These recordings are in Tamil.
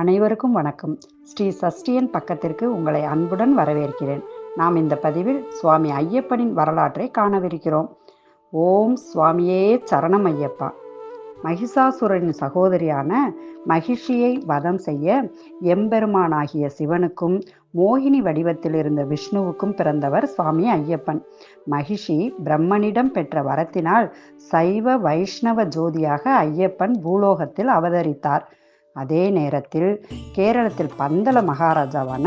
அனைவருக்கும் வணக்கம். ஸ்ரீ சஷ்டியன் பக்கத்திற்கு உங்களை அன்புடன் வரவேற்கிறேன். நாம் இந்த பதிவில் சுவாமி ஐயப்பனின் வரலாற்றை காணவிருக்கிறோம். ஓம் சுவாமியே சரணம் ஐயப்பா. மகிஷாசுரனின் சகோதரியான மகிஷியை வதம் செய்ய எம்பெருமானாகிய சிவனுக்கும் மோகினி வடிவத்தில் இருந்த விஷ்ணுவுக்கும் பிறந்தவர் சுவாமி ஐயப்பன். மகிஷி பிரம்மனிடம் பெற்ற வரத்தினால் சைவ வைஷ்ணவ ஜோதியாக ஐயப்பன் பூலோகத்தில் அவதரித்தார். அதே நேரத்தில் கேரளத்தில் பந்தல மகாராஜாவான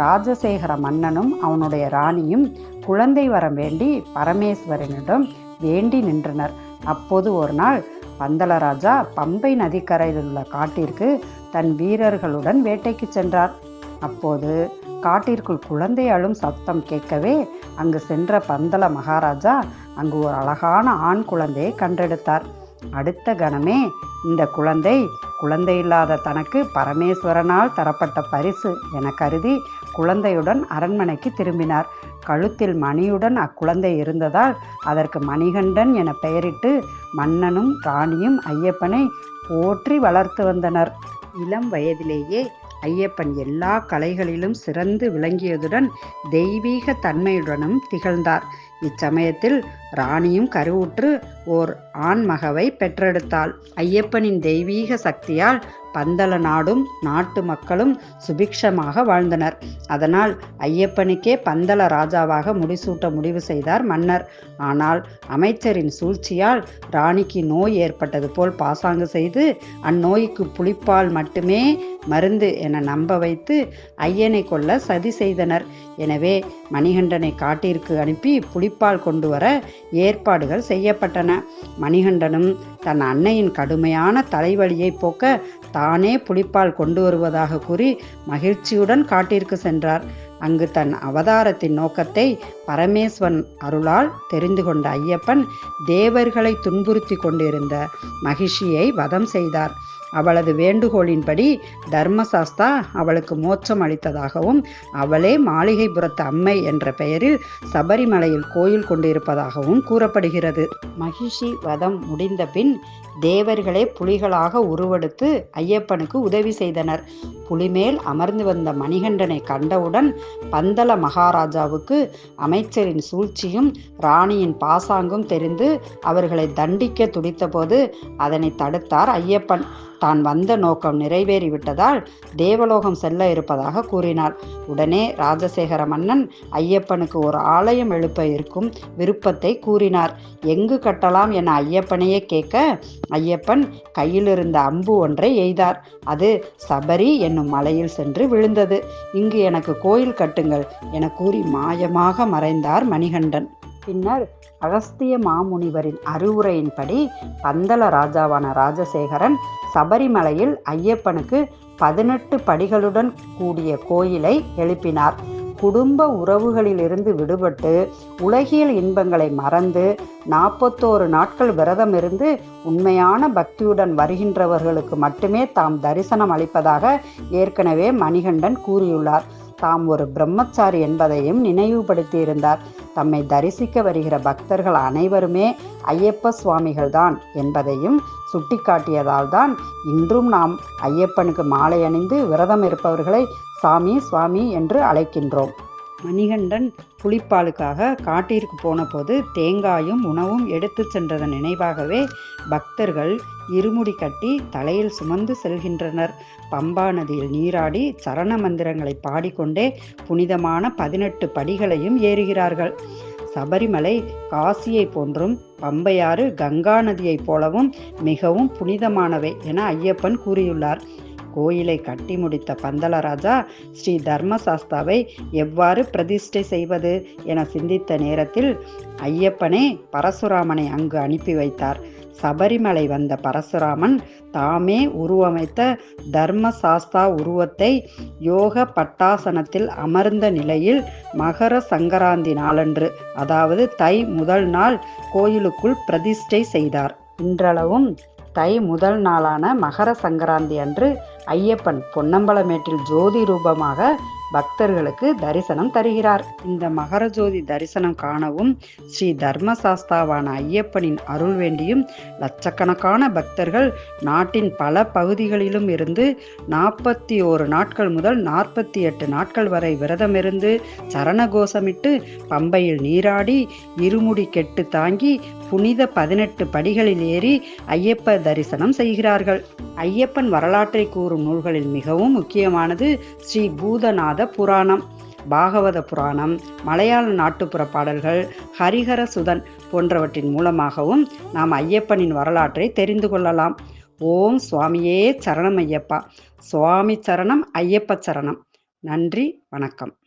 ராஜசேகர மன்னனும் அவனுடைய ராணியும் குழந்தை வரம் வேண்டி பரமேஸ்வரனிடம் வேண்டி நின்றனர். அப்போது ஒரு நாள் பந்தளராஜா பம்பை நதிக்கரையில் உள்ள காட்டிற்கு தன் வீரர்களுடன் வேட்டைக்கு சென்றார். அப்போது காட்டிற்குள் குழந்தை அழும் சத்தம் கேட்கவே அங்கு சென்ற பந்தள மகாராஜா அங்கு ஒரு அழகான ஆண் குழந்தையை கண்டெடுத்தார். அடுத்த கணமே இந்த குழந்தை குழந்தை இல்லாத தனக்கு பரமேஸ்வரனால் தரப்பட்ட பரிசு என கருதி குழந்தையுடன் அரண்மனைக்கு திரும்பினார். கழுத்தில் மணியுடன் அக்குழந்தை இருந்ததால் அதற்கு மணிகண்டன் என பெயரிட்டு மன்னனும் ராணியும் ஐயப்பனை போற்றி வளர்த்து வந்தனர். இளம் வயதிலேயே ஐயப்பன் எல்லா கலைகளிலும் சிறந்து விளங்கியதுடன் தெய்வீக தன்மையுடனும் திகழ்ந்தார். இச்சமயத்தில் ராணியும் கருவுற்று ஓர் ஆண்மகவை பெற்றெடுத்தாள். ஐயப்பனின் தெய்வீக சக்தியால் பந்தல நாடும் நாட்டு மக்களும் சுபிக்ஷமாக வாழ்ந்தனர். அதனால் ஐயப்பனுக்கே பந்தல ராஜாவாக முடிசூட்ட முடிவு செய்தார் மன்னர். ஆனால் அமைச்சரின் சூழ்ச்சியால் ராணிக்கு நோய் ஏற்பட்டது போல் பாசாங்கு செய்து அந்நோய்க்கு புளிப்பால் மட்டுமே மருந்து என நம்ப வைத்து ஐயனை கொல்ல சதி செய்தனர். எனவே மணிகண்டனை காட்டிற்கு அனுப்பி புளிப்பால் கொண்டு வர ஏற்பாடுகள் செய்யப்பட்டன. மணிகண்டனும் தன் அன்னையின் கடுமையான தலைவலியை போக்க தானே புளிப்பால் கொண்டு வருவதாக கூறி மகிழ்ச்சியுடன் காட்டிற்கு சென்றார். அங்கு தன் அவதாரத்தின் நோக்கத்தை பரமேஸ்வன் அருளால் தெரிந்து கொண்ட ஐயப்பன் தேவர்களை துன்புறுத்தி கொண்டிருந்த மகிஷியை வதம் செய்தார். அவளது வேண்டுகோளின்படி தர்மசாஸ்தா அவளுக்கு மோட்சம் அளித்ததாகவும் அவளே மாளிகைபுரத்து அம்மை என்ற பெயரில் சபரிமலையில் கோயில் கொண்டிருப்பதாகவும் கூறப்படுகிறது. மகிஷி வதம் முடிந்த பின் தேவர்களே புலிகளாக உருவெடுத்து ஐயப்பனுக்கு உதவி செய்தனர். புலிமேல் அமர்ந்து வந்த மணிகண்டனை கண்டவுடன் பந்தல மகாராஜாவுக்கு அமைச்சரின் சூழ்ச்சியும் ராணியின் பாசாங்கும் தெரிந்து அவர்களை தண்டிக்க துடித்தபோது அதனை தடுத்தார் ஐயப்பன். தான் வந்த நோக்கம் நிறைவேறிவிட்டதால் தேவலோகம் செல்ல இருப்பதாக கூறினார். உடனே ராஜசேகர மன்னன் ஐயப்பனுக்கு ஒரு ஆலயம் எழுப்ப இருக்கும் விருப்பத்தை கூறினார். எங்கு கட்டலாம் என ஐயப்பனையே கேட்க ஐயப்பன் கையிலிருந்த அம்பு ஒன்றை எய்தார். அது சபரி என்னும் மலையில் சென்று விழுந்தது. இங்கு எனக்கு கோயில் கட்டுங்கள் என கூறி மாயமாக மறைந்தார் மணிகண்டன். பின்னர் அகஸ்திய மாமுனிவரின் அறிவுரையின்படி பந்தல ராஜாவான ராஜசேகரன் சபரிமலையில் ஐயப்பனுக்கு பதினெட்டு படிகளுடன் கூடிய கோயிலை எழுப்பினார். குடும்ப உறவுகளிலிருந்து விடுபட்டு உலகியல் இன்பங்களை மறந்து நாற்பத்தோரு நாட்கள் விரதம் இருந்து உண்மையான பக்தியுடன் வருகின்றவர்களுக்கு மட்டுமே தாம் தரிசனம் அளிப்பதாக ஏற்கனவே மணிகண்டன் கூறியுள்ளார். தாம் ஒரு பிரம்மச்சாரி என்பதையும் நினைவுபடுத்தியிருந்தார். தம்மை தரிசிக்க வருகிற பக்தர்கள் அனைவருமே ஐயப்ப சுவாமிகள்தான் என்பதையும் சுட்டிக்காட்டியதால் தான் இன்றும் நாம் ஐயப்பனுக்கு மாலை அணிந்து விரதம் இருப்பவர்களை சாமி சுவாமி என்று அழைக்கின்றோம். மணிகண்டன் புளிப்பாலுக்காக காட்டிற்கு போனபோது தேங்காயும் உணவும் எடுத்து சென்றதன் நினைவாகவே பக்தர்கள் இருமுடி கட்டி தலையில் சுமந்து செல்கின்றனர். பம்பா நதியில் நீராடி சரண மந்திரங்களை பாடிக்கொண்டே புனிதமான பதினெட்டு படிகளையும் ஏறுகிறார்கள். சபரிமலை காசியை போன்றும் பம்பையாறு கங்கா நதியைப் போலவும் மிகவும் புனிதமானவை என ஐயப்பன் கூறியுள்ளார். கோயிலை கட்டி முடித்த பந்தலராஜா ஸ்ரீ தர்மசாஸ்தாவை எவ்வாறு பிரதிஷ்டை செய்வது என சிந்தித்த நேரத்தில் ஐயப்பனே பரசுராமனை அங்கு அனுப்பி வைத்தார். சபரிமலை வந்த பரசுராமன் தாமே உருவமைத்த தர்மசாஸ்தா உருவத்தை யோக பட்டாசனத்தில் அமர்ந்த நிலையில் மகர சங்கராந்தி நாளன்று அதாவது தை முதல் நாள் கோயிலுக்குள் பிரதிஷ்டை செய்தார். இன்றளவும் தை முதல் நாளான மகர சங்கராந்தி அன்று ஐயப்பன் பொன்னம்பலமேட்டில் ஜோதி ரூபமாக பக்தர்களுக்கு தரிசனம் தருகிறார். இந்த மகர ஜோதி தரிசனம் காணவும் ஸ்ரீ தர்மசாஸ்தாவான ஐயப்பனின் அருள் வேண்டியும் லட்சக்கணக்கான பக்தர்கள் நாட்டின் பல பகுதிகளிலும் இருந்து நாற்பத்தி ஓரு நாட்கள் முதல் நாற்பத்தி எட்டு நாட்கள் வரை விரதமிருந்து சரண கோஷமிட்டு பம்பையில் நீராடி இருமுடி கெட்டு தாங்கி புனித பதினெட்டு படிகளில் ஏறி ஐயப்ப தரிசனம் செய்கிறார்கள். ஐயப்பன் வரலாற்றை கூறும் நூல்களில் மிகவும் முக்கியமானது ஸ்ரீ பூதநாத புராணம் பாகவத புராணம் மலையாள நாட்டுப்புற பாடல்கள் ஹரிஹர சுதன் போன்றவற்றின் மூலமாகவும் நாம் ஐயப்பனின் வரலாற்றை தெரிந்து கொள்ளலாம். ஓம் சுவாமியே சரணம் ஐயப்பா. சுவாமி சரணம் ஐயப்ப சரணம். நன்றி வணக்கம்.